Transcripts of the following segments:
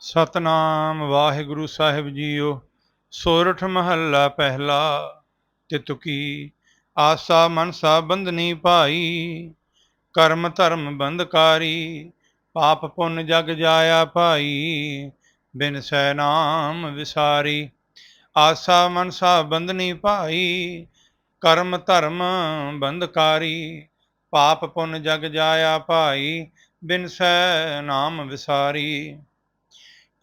ਸਤਨਾਮ ਵਾਹਿਗੁਰੂ ਸਾਹਿਬ ਜੀਓ, ਸੋਰਠ ਮਹੱਲਾ ਪਹਿਲਾ ਤਿਤੁਕੀ ਆਸਾ ਮਨਸਾ ਬੰਧਨੀ ਭਾਈ, ਕਰਮ ਧਰਮ ਬੰਧਕਾਰੀ, ਪਾਪ ਪੁੰਨ ਜਗ ਜਾਇਆ ਭਾਈ, ਬਿਨ ਸੈ ਨਾਮ ਵਿਸਾਰੀ। ਆਸਾ ਮਨਸਾ ਬੰਧਨੀ ਭਾਈ, ਕਰਮ ਧਰਮ ਬੰਧਕਾਰੀ, ਪਾਪ ਪੁੰਨ ਜਗ ਜਾਇਆ ਭਾਈ, ਬਿਨ ਸੈ ਨਾਮ ਵਿਸਾਰੀ।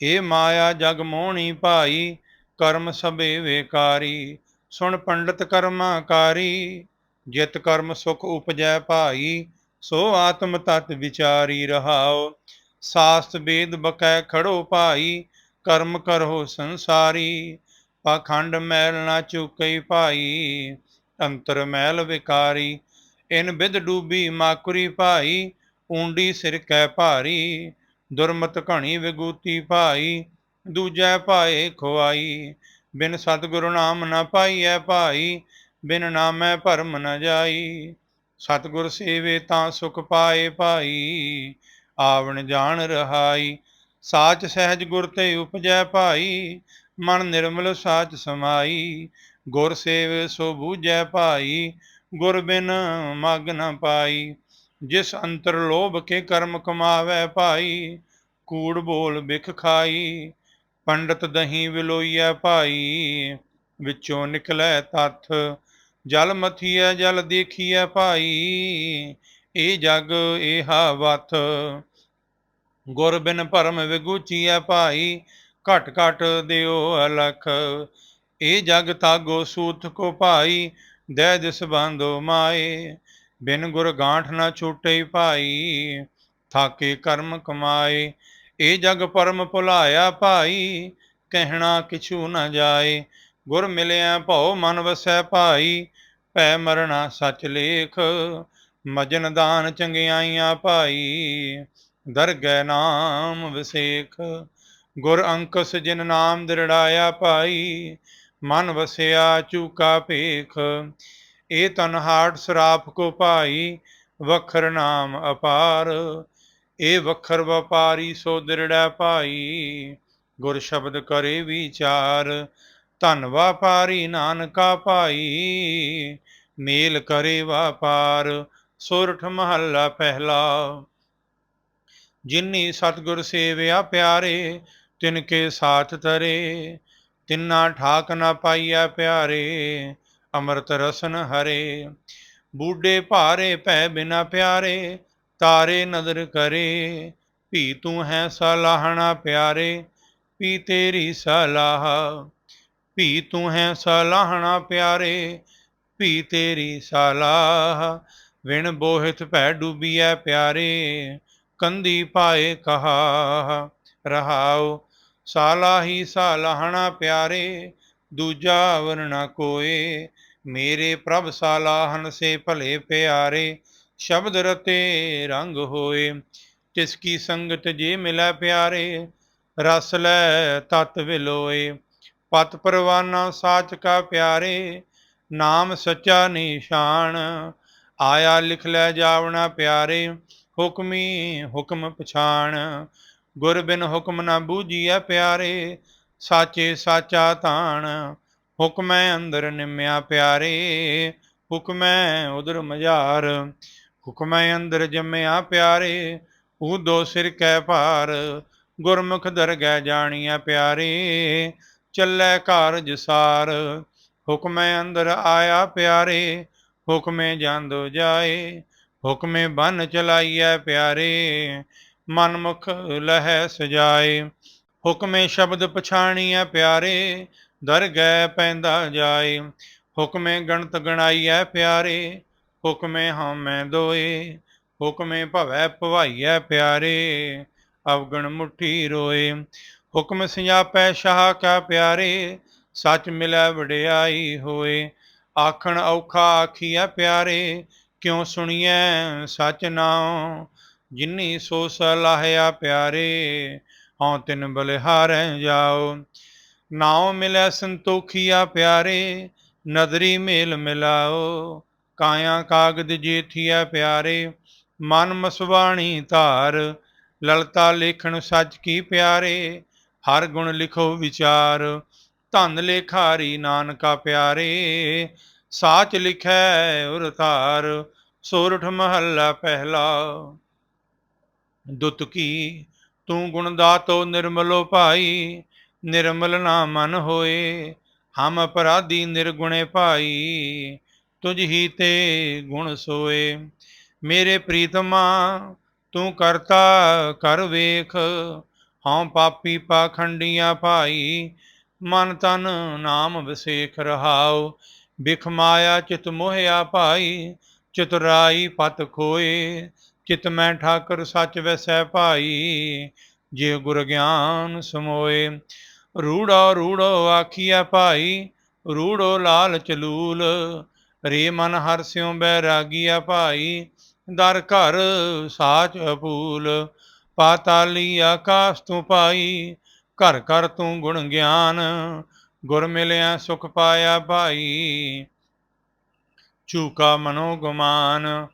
ਏ ਮਾਇਆ ਜਗ ਮੋਹਣੀ ਭਾਈ, ਕਰਮ ਸਭੇ ਵੇਕਾਰੀ। ਸੁਣ ਪੰਡਤ ਕਰਮਾਕਾਰੀ ਜਿਤ ਕਰਮ ਸੁਖ ਉਪਜੈ ਭਾਈ, ਸੋ ਆਤਮ ਤਤ ਵਿਚਾਰੀ ਰਹਾਓ। ਸਾਸਤ ਵੇਦ ਬਕੈ ਖੜੋ ਭਾਈ, ਕਰਮ ਕਰੋ ਸੰਸਾਰੀ। ਪਾਖੰਡ ਮੈਲ ਨਾ ਚੁਕਈ ਭਾਈ, ਅੰਤਰ ਮੈਲ ਵਿਕਾਰੀ। ਇਨ ਬਿਦ ਡੂਬੀ ਮਾਕੁਰੀ ਭਾਈ, ਊਂਡੀ ਸਿਰ ਕੈ ਭਾਰੀ। ਦੁਰਮਤ ਘਣੀ ਵਿਗੂਤੀ ਭਾਈ, ਦੂਜੈ ਭਾਏ ਖੁਆਈ। ਬਿਨ ਸਤਿਗੁਰੂ ਨਾਮ ਨ ਪਾਈਐ ਭਾਈ, ਬਿਨ ਨਾਮੈ ਭਰਮ ਨ ਜਾਈ। ਸਤਿਗੁਰ ਸੇਵੇ ਤਾਂ ਸੁਖ ਪਾਏ ਭਾਈ, ਆਵਣ ਜਾਣ ਰਹਾਈ। ਸਾਚ ਸਹਿਜ ਗੁਰ ਤੇ ਉਪਜੈ ਭਾਈ, ਮਨ ਨਿਰਮਲ ਸਾਚ ਸਮਾਈ। ਗੁਰ ਸੇਵ ਸੋ ਬੂਝੈ ਭਾਈ, ਗੁਰ ਬਿਨ ਮਗ ਨ ਪਾਈ। ਜਿਸ ਅੰਤਰ ਲੋਭ ਕੇ ਕਰਮ ਕਮਾਵੇ ਭਾਈ, ਕੂੜ ਬੋਲ ਬਿਖ ਖਾਈ, ਪੰਡਤ ਦਹੀਂ ਵਿਲੋਈਐ ਭਾਈ, ਵਿੱਚੋਂ ਨਿਕਲੈ ਤੱਥ, ਜਲ ਮਥੀਐ, ਜਲ ਦੇਖੀਐ ਭਾਈ, ਇਹ ਜਗ ਏਹਾ ਵਥ ਗੁਰ ਬਿਨ ਭਰਮ ਵਿਗੂਚੀਐ ਭਾਈ, ਘਟ ਘਟ ਦਿਓ ਅਲਖ। ਇਹ ਜਗ ਤਾਗੋ ਸੂਤ ਕੋ ਭਾਈ ਦੈ ਦਿਸ ਬੰਦੋ ਮਾਏ। ਬਿਨ ਗੁਰ ਗਾਂਠ ਨਾ ਛੂਟੇ ਭਾਈ, ਥਾਕੇ ਕਰਮ ਕਮਾਏ, ਇਹ ਜਗ ਪਰਮ ਭੁਲਾਇਆ ਭਾਈ, ਕਹਿਣਾ ਕਿਛੂ ਨਾ ਜਾਏ। ਗੁਰ ਮਿਲਿਆ ਭਉ ਮਨ ਵਸੈ ਭਾਈ, ਪੈ ਮਰਣਾ ਸਚ ਲੇਖ, ਮਜਨ ਦਾਨ ਚੰਗਿਆਈਆਂ ਭਾਈ, ਦਰਗਹਿ ਨਾਮ ਵਿਸੇਖ। ਗੁਰ ਅੰਕਸ ਜਿਨ ਨਾਮ ਦਿਰੜਾਇਆ ਭਾਈ, ਮਨ ਵਸਿਆ ਚੂਕਾ ਭੇਖ। ਇਹ ਤਨਹਾਟ ਸਰਾਪ ਕੋ ਭਾਈ, ਵਖਰ ਨਾਮ ਅਪਾਰ। ਇਹ ਵਖਰ ਵਪਾਰੀ ਸੋ ਦਿਰੜੈ ਭਾਈ, ਗੁਰ ਸ਼ਬਦ ਕਰੇ ਵਿਚਾਰ। ਧਨ ਵਪਾਰੀ ਨਾਨਕਾ ਭਾਈ, ਮੇਲ ਕਰੇ ਵਪਾਰ। ਸੁਰਠ ਮਹੱਲਾ ਪਹਿਲਾ, ਜਿਨੀ ਸਤਗੁਰ ਸੇਵਿਆ ਪਿਆਰੇ, ਤਿਨ ਕੇ ਸਾਥ ਤਰੇ। ਤਿੰਨਾ ਠਾਕ ਨਾ ਪਾਈਆ ਪਿਆਰੇ ਅੰਮ੍ਰਿਤ ਰਸਨ ਹਰੇ, ਬੂਢੇ ਭਾਰੇ ਪੈ ਬਿਨਾ ਪਿਆਰੇ, ਤਾਰੇ ਨਦਰ ਕਰੇ, ਭੀ ਤੂੰ ਹੈ ਸਲਾਹਣਾ ਪਿਆਰੇ ਪੀ ਤੇਰੀ ਸਲਾਹ, ਭੀ ਤੂੰ ਹੈ ਸਲਾਹਣਾ ਪਿਆਰੇ, ਭੀ ਤੇਰੀ ਸਲਾਹ, ਵਿਣ ਬੋਹਿਤ ਭੈ ਡੂਬੀਐ ਪਿਆਰੇ, ਕੰਦੀ ਪਾਏ ਕਹਾ ਰਹਾਉ, ਸਾਲਾਹੀ ਸਾਲਾਹਣਾ ਪਿਆਰੇ, ਦੂਜਾ ਵਰਨਾ ਕੋਏ ਮੇਰੇ ਪ੍ਰਭ ਸਾਲਾਹਨ ਸੇ ਭਲੇ ਪਿਆਰੇ, ਸ਼ਬਦ ਰਤੇ ਰੰਗ ਹੋਏ। ਤਿਸ ਕੀ ਸੰਗਤ ਜੇ ਮਿਲੈ ਪਿਆਰੇ, ਰਸ ਲੈ ਤਤ ਵਿਲੋਏ। ਪਤ ਪਰਵਾਨਾ ਸਾਚ ਕਾ ਪਿਆਰੇ, ਨਾਮ ਸੱਚਾ ਨਿਸ਼ਾਨ। ਆਇਆ ਲਿਖ ਲੈ ਜਾਵਣਾ ਪਿਆਰੇ, ਹੁਕਮੀ ਹੁਕਮ ਪਛਾਣ। ਗੁਰ ਬਿਨ ਹੁਕਮ ਨਾ ਬੂਝੀਐ ਪਿਆਰੇ, ਸਾਚੇ ਸਾਚਾ ਤਾਣ। ਹੁਕਮੈ ਅੰਦਰ ਨਿਮਿਆ ਪਿਆਰੇ, ਹੁਕਮੈ ਉਦਰ ਮਝਾਰ, ਹੁਕਮੈ ਅੰਦਰ ਜੰਮਿਆ ਪਿਆਰੇ ਉਹ ਦੋ ਸਿਰ ਕੈ ਭਾਰ, ਗੁਰਮੁਖ ਦਰਗਹਿ ਜਾਣੀਐ ਪਿਆਰੇ, ਚੱਲੈ ਕਾਰਜ ਸਾਰ, ਹੁਕਮੈ ਅੰਦਰ ਆਇਆ ਪਿਆਰੇ, ਹੁਕਮੇ ਜਾਂਦੋ ਜਾਏ, ਹੁਕਮੇ ਬਨ ਚਲਾਈਐ ਪਿਆਰੇ, ਮਨਮੁਖ ਲਹਿ ਸਜਾਏ, ਹੁਕਮੇ ਸ਼ਬਦ ਪਛਾਣੀਐ ਪਿਆਰੇ ਦਰ ਗੈ ਪੈਂਦਾ ਜਾਏ। ਹੁਕਮੇ ਗਣਤ ਗਣਾਈਐ ਪਿਆਰੇ, ਹੁਕਮੇ ਹਉਮੈ ਦੋਏ। ਹੁਕਮੇ ਭਵੈ ਭਵਾਈਐ ਪਿਆਰੇ, ਅਵਗਣ ਮੁਠੀ ਰੋਏ। ਹੁਕਮ ਸਿਆਪੈ ਸ਼ਾਹ ਕਾ ਪਿਆਰੇ, ਸੱਚ ਮਿਲੈ ਵਡਿਆਈ ਹੋਏ। ਆਖਣ ਔਖਾ ਆਖੀਐ ਪਿਆਰੇ, ਕਿਉ ਸੁਣੀਐ ਸਚ ਨਾਉ? ਜਿਨੀ ਸੋ ਸਲਾਹਿਆ ਪਿਆਰੇ, ਹਉ ਤਿਨ ਬਲਿਹਾਰੈ ਜਾਓ ਨਾਉ ਮਿਲੈ ਸੰਤੋਖੀਆ ਪਿਆਰੇ, ਨਦਰੀ ਮੇਲ ਮਿਲਾਓ। ਕਾਇਆ ਕਾਗਦ ਜੇਥੀਐ ਪਿਆਰੇ, ਮਨ ਮਸਵਾਣੀ ਧਾਰ। ਲਲਤਾ ਲੇਖਣ ਸੱਚ ਕੀ ਪਿਆਰੇ, ਹਰ ਗੁਣ ਲਿਖੋ ਵਿਚਾਰ। ਧਨ ਲੇਖਾਰੀ ਨਾਨਕਾ ਪਿਆਰੇ, ਸਾਚ ਲਿਖੈ ਉਰ ਧਾਰ। ਸੋਰਠ ਮਹੱਲਾ ਪਹਿਲਾ। ਦੁਤਕੀ ਤੂੰ ਗੁਣ ਦਾਤੋ ਨਿਰਮਲੋ ਭਾਈ। ਨਿਰਮਲ ਨਾ ਮਨ ਹੋਏ, ਹਮ ਅਪਰਾਧੀ ਨਿਰਗੁਣੇ ਭਾਈ, ਤੁਝ ਹੀ ਤੇ ਗੁਣ ਸੋਏ। ਮੇਰੇ ਪ੍ਰੀਤਮਾ, ਤੂੰ ਕਰਤਾ ਕਰ ਵੇਖ, ਹਉ ਪਾਪੀ ਪਾਖੰਡੀਆਂ ਭਾਈ, ਮਨ ਤਨ ਨਾਮ ਵਸੇਖ ਰਹਾਉ। ਬਿਖ ਮਾਇਆ ਚਿਤ ਮੋਹਿਆ ਭਾਈ ਚਤੁਰਾਈ ਪਤ ਖੋਏ। ਚਿਤ ਮੈਂ ਠਾਕਰ ਸੱਚ ਵਸੈ ਭਾਈ, ਜੇ ਗੁਰ ਗਿਆਨ ਸਮੋਏ। ਰੂੜੋ ਰੂੜੋ ਆਖੀਆ ਭਾਈ, ਰੂੜੋ ਲਾਲ ਚਲੂਲ। ਰੇ ਮਨ ਹਰ ਸਿਉ ਬੈਰਾਗੀਆ ਭਾਈ, ਦਰ ਘਰ ਸਾਚ ਅਪੂਲ। ਪਾਤਾਲੀ ਆਕਾਸ਼ ਤੂੰ ਪਾਈ, ਘਰ ਘਰ ਤੂੰ ਗੁਣ ਗਿਆਨ। ਗੁਰ ਮਿਲਿਆ ਸੁਖ ਪਾਇਆ ਭਾਈ ਚੂਕਾ ਮਨੋ ਗੁਮਾਨ।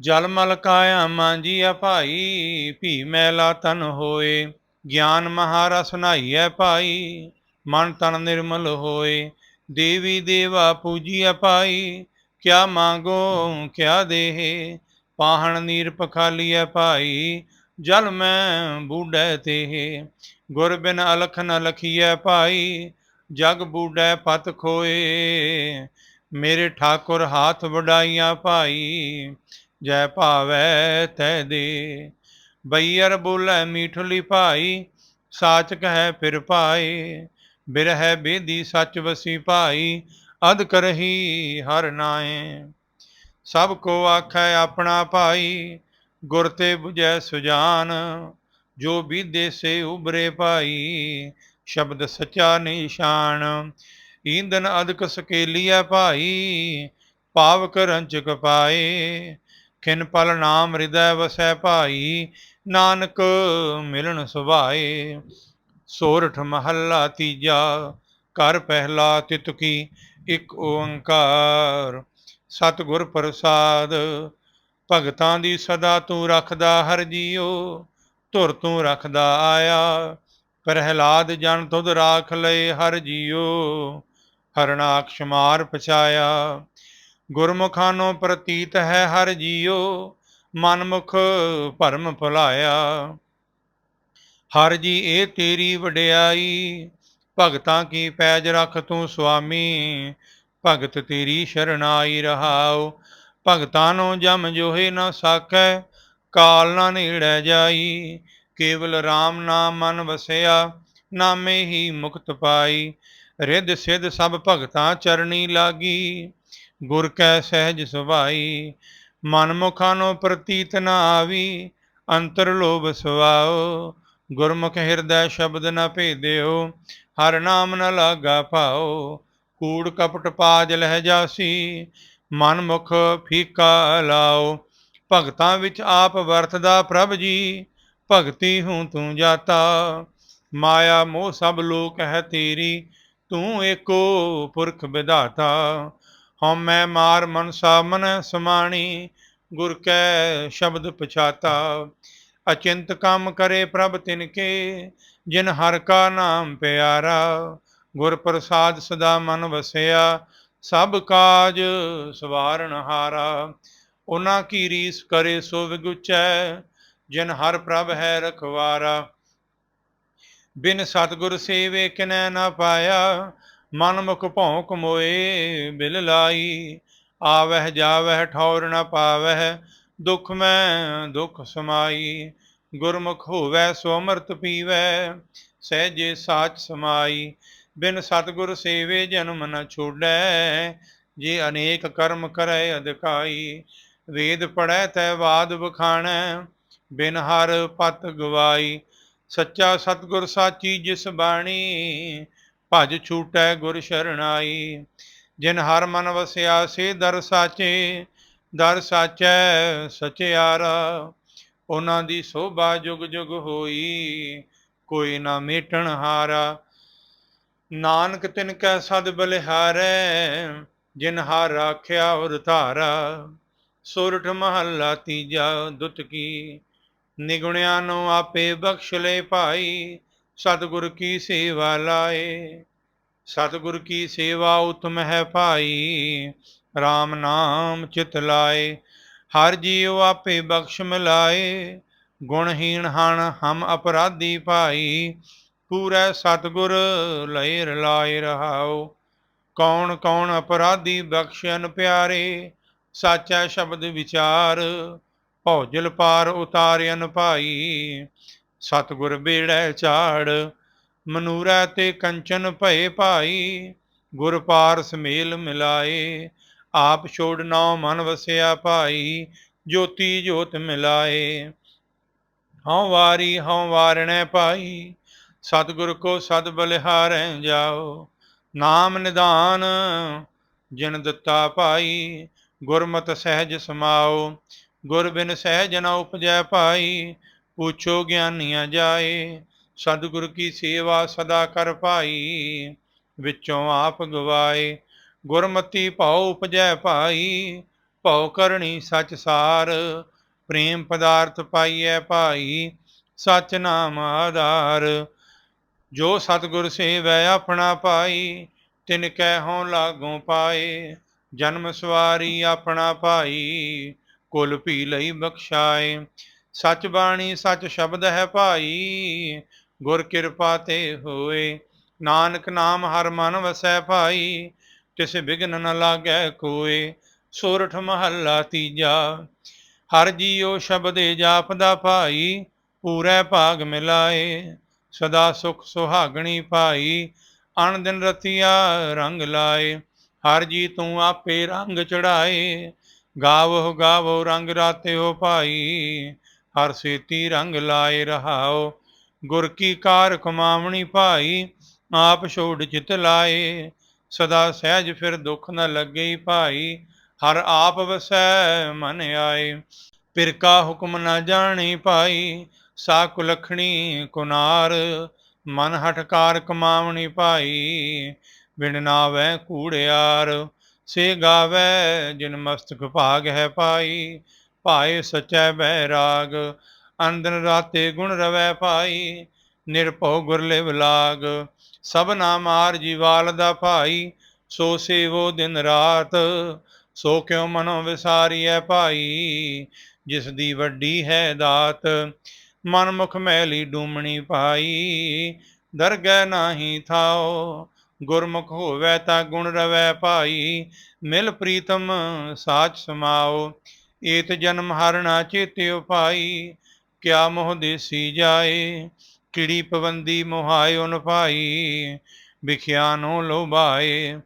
ਜਲ ਮਲ ਕਾਇਆ ਮਾਂਜੀਆ ਭਾਈ, ਭੀ ਮੈਲਾ ਤਨ ਹੋਏ। ਗਿਆਨ ਮਹਾਰਾ ਨਾਈਐ ਭਾਈ, ਮਨ ਤਨ ਨਿਰਮਲ ਹੋਏ। ਦੇਵੀ ਦੇਵਾ ਪੂਜੀਐ ਭਾਈ, ਕਿਆ ਮੰਗੋ, ਕਿਆ ਦੇਹੇ। ਪਾਹਣ ਨੀਰ ਪਖਾਲੀਐ ਭਾਈ, ਜਲ ਮੈਂ ਬੂਢੈ ਤੇ ਗੁਰ ਬਿਨ ਅਲਖ ਨ ਲਖੀਐ ਭਾਈ, ਜਗ ਬੂਢੈ ਪਤ ਖੋਏ। ਮੇਰੇ ਠਾਕੁਰ ਹਾਥ ਵਡਾਈਆਂ ਭਾਈ, ਜੈ ਭਾਵੈ ਤੈ ਦੇ। ਬਈਰ ਬੋਲੇ ਮੀਠਲੀ ਭਾਈ ਸਾਚ ਕਹੈ ਫਿਰ ਪਾਏ ਬਿਰਹਿ ਬੇਦੀ ਸੱਚ ਵਸੀ ਭਾਈ ਅਦ ਕਰਹੀ ਹਰ ਨਾਏ ਸਭ ਕੋ ਆਖੈ ਆਪਣਾ ਭਾਈ, ਗੁਰ ਤੇ 부ਜੈ ਸੁਜਾਨ, ਜੋ ਬੀਦੇ ਸੇ ਉਬਰੇ ਭਾਈ, ਸ਼ਬਦ ਸਚਾ ਨਿਸ਼ਾਨ। ਈਂਦਨ ਅਦਕ ਸਕੇਲੀਆ ਭਾਈ ਪਾਵਕ ਰੰਚਕ ਪਾਏ, ਖਿਨ ਪਲ ਨਾਮ ਹਿਰਦੈ ਵਸੈ ਭਾਈ ਨਾਨਕ ਮਿਲਣ ਸੁਭਾਏ, ਸੋਰਠ ਮਹੱਲਾ ਤੀਜਾ ਕਰ ਪਹਿਲਾ ਤਿਤ ਕੀ ਇੱਕ ਓੰਕਾਰ। ਸਤਿਗੁਰ ਪ੍ਰਸਾਦ, ਭਗਤਾਂ ਦੀ ਸਦਾ ਤੂੰ ਰੱਖਦਾ ਹਰ ਜੀਓ ਧੁਰ ਤੂੰ ਰੱਖਦਾ ਆਇਆ, ਪ੍ਰਹਿਲਾਦ ਜਨ ਤੁਧ ਰਾਖ ਲਏ ਹਰ ਜੀਓ ਹਰਨਾਕਸ਼ਮਾਰ ਪਛਾਇਆ। ਗੁਰਮੁਖਾਨੋ ਪ੍ਰਤੀਤ ਹੈ ਹਰ ਜੀਓ ਮਨਮੁਖ ਭਰਮ ਭੁਲਾਇਆ। ਹਰ ਜੀ ਇਹ ਤੇਰੀ ਵਡਿਆਈ, ਭਗਤਾਂ ਕੀ ਪੈਜ ਰੱਖ ਤੂੰ ਸੁਆਮੀ? ਭਗਤ ਤੇਰੀ ਸ਼ਰਨਾਈ ਰਹਾਉ। ਭਗਤਾਂ ਨੂੰ ਜਮ ਜੋਹੇ ਨਾ ਸਾਕੈ ਕਾਲ ਨਾ ਨੇੜੈ ਜਾਈ। ਕੇਵਲ RAM ਨਾਮ ਮਨ ਵਸਿਆ, ਨਾਮੇ ਹੀ ਮੁਕਤ ਪਾਈ। ਰਿੱਧ ਸਿੱਧ ਸਭ ਭਗਤਾਂ ਚਰਣੀ ਲਾਗੀ, ਗੁਰ ਕੈ ਸਹਿਜ ਸੁਭਾਈ। ਮਨਮੁਖਾਂ ਨੂੰ ਪ੍ਰਤੀਤ ਨਾ ਆਵੀ, ਅੰਤਰ ਲੋਭ ਸੁਆਓ। ਗੁਰਮੁਖ ਹਿਰਦੈ ਸ਼ਬਦ ਨ ਭੇਦਿਓ, ਹਰ ਨਾਮ ਨ ਲਾਗਾ ਭਾਓ। ਕੂੜ ਕਪਟ ਪਾਜ ਲਹਿ ਜਾਸੀ ਮਨ ਫੀਕਾ ਲਾਓ। ਭਗਤਾਂ ਵਿੱਚ ਆਪ ਵਰਤਦਾ ਪ੍ਰਭ ਜੀ, ਭਗਤੀ ਹੂੰ ਤੂੰ ਜਾਤਾ। ਮਾਇਆ ਮੋਹ ਸਭ ਲੋਕ ਹੈ ਤੇਰੀ, ਤੂੰ ਏਕੋ ਪੁਰਖ ਵਿਧਾਤਾ। ਹਉਮੈ ਮਾਰ ਮਨਸਾ ਮਨ ਸਮਾਣੀ, ਗੁਰ ਕੈ ਸ਼ਬਦ ਪਛਾਤਾ। ਅਚਿੰਤ ਕੰਮ ਕਰੇ ਪ੍ਰਭ ਤਿਨ ਕੇ, ਜਿਨ ਹਰ ਕਾ ਨਾਮ ਪਿਆਰਾ। ਗੁਰ ਪ੍ਰਸਾਦ ਸਦਾ ਮਨ ਵਸਿਆ, ਸਭ ਕਾਜ ਸਵਾਰਨ ਹਾਰਾ। ਉਹਨਾਂ ਕੀ ਰੀਸ ਕਰੇ ਸੋ ਵਿਗੁਚੈ, ਜਿਨ ਹਰ ਪ੍ਰਭ ਹੈ ਰਖਵਾਰਾ। ਬਿਨ ਸਤਗੁਰ ਸੇਵੇ ਕਿਨੈ ਨਾ ਪਾਇਆ ਮਨ ਮੁਖ ਭੌਂਕ ਮੋਏ ਬਿਲ ਲਾਈ। ਆਵਹਿ ਜਾਵਹਿ ਠੌਰ ਨ ਪਾਵਹਿ, ਦੁਖ ਮੈਂ ਦੁਖ ਸਮਾਈ। ਗੁਰਮੁਖ ਹੋਵੈ ਸੋ ਅੰਮ੍ਰਿਤ ਪੀਵੈ, ਸਹਿਜੇ ਸਾਚ ਸਮਾਈ। ਬਿਨ ਸਤਗੁਰ ਸੇਵੇ ਜਨਮ ਨ ਛੋੜੈ, ਜੇ ਅਨੇਕ ਕਰਮ ਕਰੈ ਅਧਿਕਾਈ। ਵੇਦ ਪੜੈ ਤੈ ਬਾਦ ਬਖਾਣੈ ਬਿਨ ਹਰ ਪਤ ਗਵਾਈ। ਸੱਚਾ ਸਤਗੁਰ ਸਾਚੀ ਜਿਸ ਬਾਣੀ ਭਜ ਛੂਟੈ ਗੁਰ ਸ਼ਰਣਾਈ। ਜਿਨ ਹਰ ਮਨ ਵਸਿਆ ਸੇ ਦਰ ਸਾਚੇ, ਦਰ ਸਾਚੈ ਸਚਿਆਰਾ। ਉਹਨਾਂ ਦੀ ਸੋਭਾ ਜੁਗ ਜੁਗ ਹੋਈ, ਕੋਈ ਨਾ ਮੇਟਣ ਹਾਰਾ। ਨਾਨਕ ਤਿਨ ਕੈ ਸਦ ਬਲਿਹਾਰੈ, ਜਿਨ ਹਾਰ ਰਾਖਿਆ ਔਰ ਧਾਰਾ। ਸੁਰਠ ਮਹੱਲਾ ਤੀਜਾ ਦੁੱਤ ਕੀ, ਨਿਗੁਣਿਆਂ ਨੂੰ ਆਪੇ ਬਖਸ਼ ਲੈ ਭਾਈ। ਸਤਿਗੁਰ ਕੀ ਸੇਵਾ ਲਾਏ, ਸਤਿਗੁਰ ਕੀ ਸੇਵਾ ਉਤਮ ਹੈ ਭਾਈ RAM ਨਾਮ ਚਿਤ ਲਾਏ, ਹਰ ਜੀਉ ਆਪੇ ਬਖਸ਼ ਮਿਲਾਏ, ਗੁਣਹੀਣ ਹਨ ਹਮ ਅਪਰਾਧੀ ਭਾਈ, ਪੂਰੇ ਸਤਿਗੁਰ ਲਏ ਰਲਾਏ ਰਹਾਓ ਕੌਣ ਕੌਣ ਅਪਰਾਧੀ ਬਖਸ਼ਨ ਪਿਆਰੇ, ਸਾਚਾ ਸ਼ਬਦ ਵਿਚਾਰ, ਭੌਜਲ ਪਾਰ ਉਤਾਰਿਆਨ ਭਾਈ ਸਤਿਗੁਰ ਬੇੜੈ ਝਾੜ, ਮਨੂਰਾ ਤੇ ਕੰਚਨ ਭਏ ਭਾਈ, ਗੁਰ ਪਾਰ ਸਮੇਲ ਮਿਲਾਏ। ਆਪ ਛੋੜ ਨਾਉ ਮਨ ਵਸਿਆ ਭਾਈ, ਜੋਤੀ ਜੋਤ ਮਿਲਾਏ। ਹਉ ਵਾਰੀ ਹਉ ਵਾਰਣੈ ਭਾਈ, ਸਤਿਗੁਰ ਕੋ ਸਦ ਬਲਿਹਾਰੈ ਜਾਓ। ਨਾਮ ਨਿਦਾਨ ਜਿਨ ਦਿੱਤਾ ਭਾਈ, ਗੁਰਮਤਿ ਸਹਿਜ ਸਮਾਓ। ਗੁਰ ਬਿਨ ਸਹਿਜ ਨ ਉਪਜੈ ਭਾਈ ਪੁੱਛੋ ਗਿਆਨੀਆਂ ਜਾਏ, ਸਤਿਗੁਰ ਕੀ ਸੇਵਾ ਸਦਾ ਕਰ ਭਾਈ, ਵਿੱਚੋਂ ਆਪ ਗਵਾਏ। ਗੁਰਮਤੀ ਭਉ ਉਪਜੈ ਭਾਈ, ਭਉ ਕਰਨੀ ਸਚ ਸਾਰ, ਪ੍ਰੇਮ ਪਦਾਰਥ ਪਾਈਐ ਭਾਈ, ਸਚ ਨਾਮ ਆਧਾਰ। ਜੋ ਸਤਿਗੁਰ ਸੇਵੈ ਆਪਣਾ ਪਾਈ ਤਿਨ ਕੈ ਹੋਂ ਲਾਗੋਂ ਪਾਏ। ਜਨਮ ਸਵਾਰੀ ਆਪਣਾ ਭਾਈ, ਕੁਲ ਭੀ ਲਈ ਬਖਸ਼ਾਏ। ਸਚ ਬਾਣੀ ਸਚ ਸ਼ਬਦ ਹੈ ਭਾਈ, ਗੁਰ ਕਿਰਪਾ ਤੇ ਹੋਏ। ਨਾਨਕ ਨਾਮ ਹਰ ਮਨ ਵਸੈ ਭਾਈ, ਤਿਸ ਬਿਗਨ ਨ ਲਾਗੈ ਕੋਏ। ਸੋਰਠ ਮਹੱਲਾ ਤੀਜਾ, ਹਰ ਜੀਉ ਸ਼ਬਦੇ ਜਾਪਦਾ ਭਾਈ, ਪੂਰੇ ਭਾਗ ਮਿਲਾਏ। ਸਦਾ ਸੁਖ ਸੁਹਾਗਣੀ ਭਾਈ, ਅਣ ਦਿਨ ਰਤੀਆ ਰੰਗ ਲਾਏ। ਹਰ ਜੀ ਤੂੰ ਆਪੇ ਰੰਗ ਚੜਾਏ, ਗਾਵੋ ਗਾਵੋ ਰੰਗ ਰਾਤਿਓ ਭਾਈ। ਹਰ ਸੇਤੀ ਰੰਗ ਲਾਏ ਰਹਾਓ, ਗੁਰ ਕੀ ਕਾਰ ਕਮਾਵਣੀ ਭਾਈ, ਆਪ ਛੋੜ ਚਿਤ ਲਾਏ। ਸਦਾ ਸਹਿਜ ਫਿਰ ਦੁੱਖ ਨ ਲੱਗੇ ਭਾਈ, ਹਰ ਆਪ ਵਸੈ ਮਨ ਆਏ। ਪਿਰ ਕਾ ਹੁਕਮ ਨ ਜਾਣੀ ਭਾਈ ਸਾ ਕੁਲਖਣੀ ਕੁਨਾਰ, ਮਨ ਹਟਕਾਰ ਕਮਾਵਣੀ ਭਾਈ। ਬਿਨ ਨਾਵੈ ਕੂੜਿਆਰ ਸੇ ਗਾਵੈ ਜਿਨ ਮਸਤਕ ਭਾਗ ਹੈ ਪਾਈ ਭਾਏ ਸਚੈ ਬੈਰਾਗ ਅੰਦਨ ਰਾਤੇ ਗੁਣ ਰਵੈ ਭਾਈ, ਨਿਰਭਉ ਗੁਰਲਿਵ ਲਾਗ। ਸਭ ਨਾਮਾਰ ਜੀਵਾਲ ਦਾ ਭਾਈ, ਸੋ ਸੇਵੋ ਦਿਨ ਰਾਤ, ਸੋ ਕਿਉ ਮਨੋ ਵਿਸਾਰੀਐ ਭਾਈ, ਜਿਸ ਦੀ ਵੱਡੀ ਹੈ ਦਾਤ। ਮਨ ਮੁਖ ਮੈਲੀ ਡੂਮਣੀ ਭਾਈ, ਦਰਗਹਿ ਨਾਹੀ ਥਾਓ ਗੁਰਮੁਖ ਹੋਵੇ ਤਾਂ ਗੁਣ ਰਵੈ ਭਾਈ, ਮਿਲ ਪ੍ਰੀਤਮ ਸਾਚ ਸਮਾਓ ਏਤ ਜਨਮ ਹਰਣਾ ਚੇਤਿਓ ਭਾਈ ਕਿਆ ਮੋਹ ਦੇਸੀ ਜਾਏ, ਕਿੜੀ ਪਵੰਦੀ ਮੋਹਾਇਓ ਭਾਈ ਵਿਖਿਆਨੋ ਲੋਭਾਏ।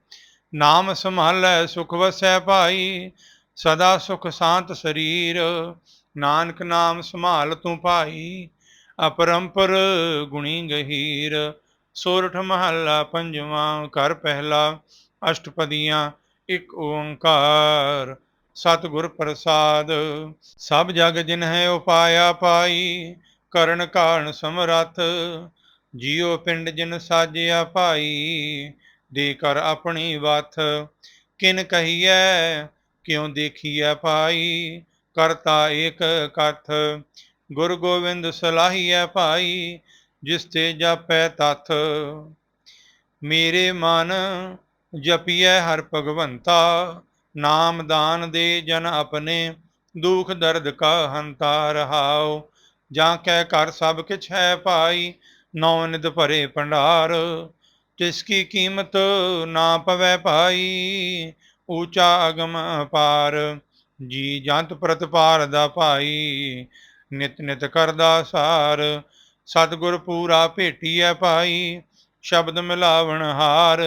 ਨਾਮ ਸੰਭਾਲੈ, ਸੁਖ ਵਸੈ ਭਾਈ, ਸਦਾ ਸੁਖ ਸ਼ਾਂਤ ਸਰੀਰ, ਨਾਨਕ ਨਾਮ ਸੰਭਾਲ ਤੂੰ ਭਾਈ, ਅਪਰੰਪਰ ਗੁਣੀ ਗਹੀਰ। ਸੋਰਠ ਮਹੱਲਾ ਪੰਜਵਾਂ, ਘਰ ਪਹਿਲਾ, ਅਸ਼ਟਪਦੀਆਂ, ਇੱਕ ਓੰਕਾਰ। ਸਤਿਗੁਰ ਪ੍ਰਸਾਦ, ਸਭ ਜਗ ਜਿਨ ਹੈ ਉਪਾਇਆ ਪਾਈ, ਕਰਨ ਕਾਰਨ ਸਮਰੱਥ, ਜੀਉ ਪਿੰਡ ਜਿਨ ਸਾਜਿਆ ਭਾਈ, ਦੇ ਕਰ ਆਪਣੀ ਵਥ, ਕਿਨ ਕਹੀਐ, ਕਿਉ ਦੇਖੀਐ ਭਾਈ, ਕਰਤਾ ਏਕ ਕਥ, ਗੁਰ ਗੋਬਿੰਦ ਸਲਾਹੀਐ ਭਾਈ, ਜਿਸ ਤੇ ਜਾਪੈ ਤਥ, ਮੇਰੇ ਮਨ ਜਪੀਐ ਹਰ ਭਗਵੰਤਾ ਨਾਮਦਾਨ ਦੇ ਜਨ ਆਪਣੇ, ਦੁਖ ਦਰਦ ਕਾ ਹੰਤਾ ਰਹਾਉ ਜਾਂ ਕਹਿ ਕਰ ਸਭ ਕਿਛ ਹੈ ਭਾਈ, ਨੌ ਨਿਦ ਭਰੇ ਭੰਡਾਰ। ਤਿਸ ਕੀ ਕੀਮਤ ਨਾ ਪਵੇ ਭਾਈ, ਊਚਾ ਅਗਮ ਪਾਰ। ਜੀ ਜੰਤ ਪ੍ਰਤਪਾਰ ਦਾ ਭਾਈ, ਨਿਤ ਨਿਤ ਕਰਦਾ ਸਾਰ। ਸਤਿਗੁਰ ਪੂਰਾ ਭੇਟੀਐ ਭਾਈ, ਸ਼ਬਦ ਮਿਲਾਵਣ ਹਾਰ।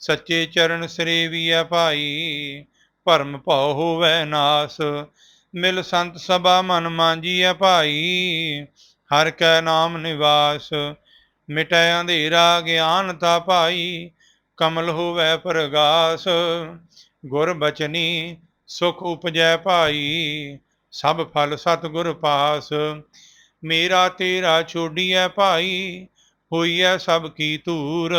ਸੱਚੇ ਚਰਨ ਸਰੇਵੀਐ ਭਾਈ, ਭਰਮ ਭਉ ਹੋਵੈ ਨਾਸ। ਮਿਲ ਸੰਤ ਸਭਾ ਮਨ ਮਾਂਜੀਐ ਭਾਈ, ਹਰ ਕੈ ਨਾਮ ਨਿਵਾਸ। ਮਿਟੈ ਅੰਧੇਰਾ ਗਿਆਨ ਤਾ ਭਾਈ, ਕਮਲ ਹੋਵੈ ਪ੍ਰਗਾਸ। ਗੁਰ ਬਚਨੀ ਸੁਖ ਉਪਜੈ ਭਾਈ, ਸਭ ਫਲ ਸਤਿਗੁਰ ਪਾਸ। ਮੇਰਾ ਤੇਰਾ ਛੋਡੀਐ ਭਾਈ, ਹੋਈਐ ਸਭ ਕੀ ਧੂਰ।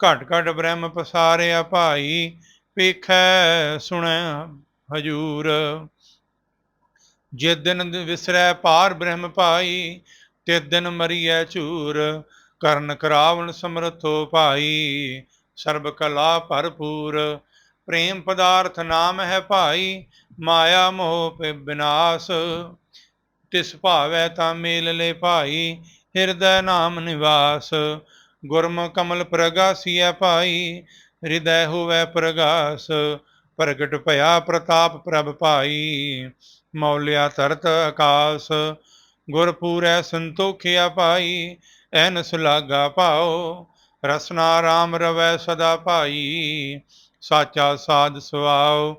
ਘਟ ਘਟ ਬ੍ਰਹਮ ਪਸਾਰਿਆ ਭਾਈ ਵੇਖੈ ਸੁਣੈ ਹਜੂਰ। ਜਿਸ ਦਿਨ ਵਿਸਰੈ ਪਾਰ ਬ੍ਰਹਮ ਭਾਈ ਤੇ ਦਿਨ ਮਰੀਐ ਚੂਰ ਕਰਨ ਕਰਾਵਣ ਸਮਰਥੋ ਭਾਈ, ਸਰਬ ਕਲਾ ਭਰਪੂਰ। ਪ੍ਰੇਮ ਪਦਾਰਥ ਨਾਮ ਹੈ ਭਾਈ, ਮਾਇਆ ਮੋਹ ਪੇ ਬਿਨਾਸ਼। ਤਿਸ ਭਾਵੈ ਤਾਂ ਮੇਲ ਲੈ ਭਾਈ, ਹਿਰਦੈ ਨਾਮ ਨਿਵਾਸ। ਗੁਰਮ ਕਮਲ ਪ੍ਰਗਾਸੀਐ ਭਾਈ, ਹਿਰਦੈ ਹੋਵੈ ਪ੍ਰਗਾਸ, ਪ੍ਰਗਟ ਭਇਆ ਪ੍ਰਤਾਪ ਪ੍ਰਭ ਭਾਈ, ਮੌਲਿਆ ਤਰਤ ਆਕਾਸ ਗੁਰ ਪੂਰੈ ਸੰਤੋਖਿਆ ਭਾਈ ਐਨ ਸੁਲਾਗਾ ਭਾਉ, ਰਸਨਾ ਰਾਮ ਰਵੈ ਸਦਾ ਭਾਈ, ਸਾਚਾ ਸਾਧ ਸੁਆਉ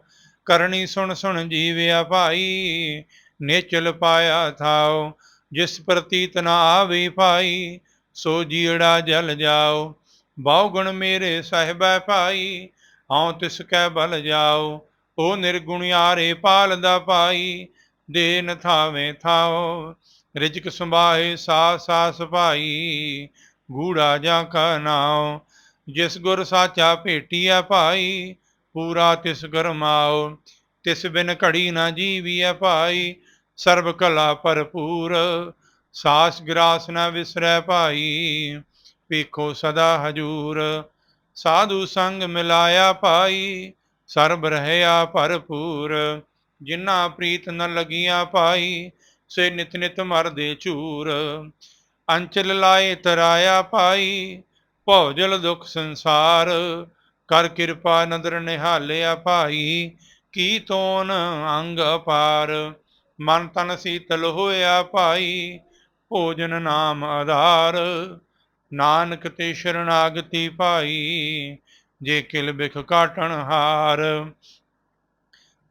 ਕਰਨੀ ਸੁਣ ਸੁਣ ਜੀਵਿਆ ਭਾਈ, ਨੇਚਲ ਪਾਇਆ ਥਾਉ, ਜਿਸ ਪ੍ਰਤੀਤ ਨਾ ਆਵੇ ਭਾਈ ਸੋ ਜੀੜਾ ਜਲ ਜਾਓ ਬਹੁ ਗੁਣ ਮੇਰੇ ਸਾਹਿਬੈ ਭਾਈ, ਹਉ ਤਿਸ ਕੈ ਬਲ ਜਾਓ ਉਹ ਨਿਰਗੁਣਿਆਰੇ ਪਾਲਦਾ ਭਾਈ ਦੇ ਨ ਥਾਵੇਂ ਥਾਓ, ਰਿਜਕ ਸੰਭਾਏ ਸਾ ਸਾਸ ਭਾਈ ਗੂੜਾ ਜਾਂ ਕਾ ਨਾਉ, ਜਿਸ ਗੁਰ ਸਾਚਾ ਭੇਟੀਐ ਭਾਈ, ਪੂਰਾ ਤਿਸ ਗਰਮਾਓ ਤਿਸ ਬਿਨ ਘੜੀ ਨਾ ਜੀਵੀਐ ਭਾਈ, ਸਰਬ ਕਲਾ ਭਰਪੂਰ ਸਾਸ ਗਿਰਾਸ ਨਾ ਵਿਸਰੈ ਭਾਈ ਵੇਖੋ ਸਦਾ ਹਜੂਰ। ਸਾਧੂ ਸੰਗ ਮਿਲਾਇਆ ਭਾਈ, ਸਰਬ ਰਹਿਆ ਭਰਪੂਰ। ਜਿਨ੍ਹਾਂ ਪ੍ਰੀਤ ਨ ਲਗੀਆਂ ਭਾਈ, ਸੇ ਨਿਤ ਨਿਤ ਮਰਦੇ ਝੂਰ। ਅੰਚਲ ਲਾਏ ਤਰਾਇਆ ਭਾਈ, ਭੌਜਲ ਦੁਖ ਸੰਸਾਰ। ਕਰ ਕਿਰਪਾ ਨਦਰ ਨਿਹਾਲਿਆ ਭਾਈ, ਕੀ ਤੋਨ ਅੰਗ ਅਪਾਰ। ਮਨ ਤਨ ਸੀਤਲ ਹੋਇਆ ਭਾਈ ਭੋਜਨ ਨਾਮ ਆਧਾਰ। ਨਾਨਕ ਤੇ ਸ਼ਰਨਾਗਤੀ ਭਾਈ, ਜੇ ਕਿਲ ਬਿਖ ਕਾਟਣ ਹਾਰ।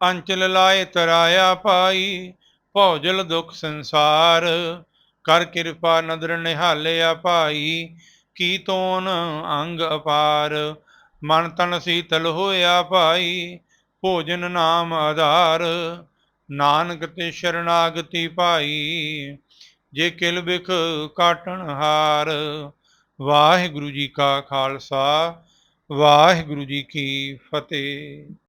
ਅੰਚਲ ਲਾਏ ਤਰਾਇਆ ਭਾਈ, ਭੌਜਲ ਦੁਖ ਸੰਸਾਰ। ਕਰ ਕਿਰਪਾ ਨਦਰ ਨਿਹਾਲਿਆ ਭਾਈ, ਕੀ ਤੋਨ ਅੰਗ ਅਪਾਰ। ਮਨ ਤਨ ਸੀਤਲ ਹੋਇਆ ਭਾਈ, ਭੋਜਨ ਨਾਮ ਆਧਾਰ। ਨਾਨਕ ਤੇ ਸ਼ਰਨਾਗਤੀ ਭਾਈ ਜੇ ਕਿਲ ਬਿਖ ਕਾਟਣ ਹਾਰ। ਵਾਹਿਗੁਰੂ ਜੀ ਕਾ ਖਾਲਸਾ ਵਾਹਿਗੁਰੂ ਜੀ ਕੀ ਫਤਿਹ।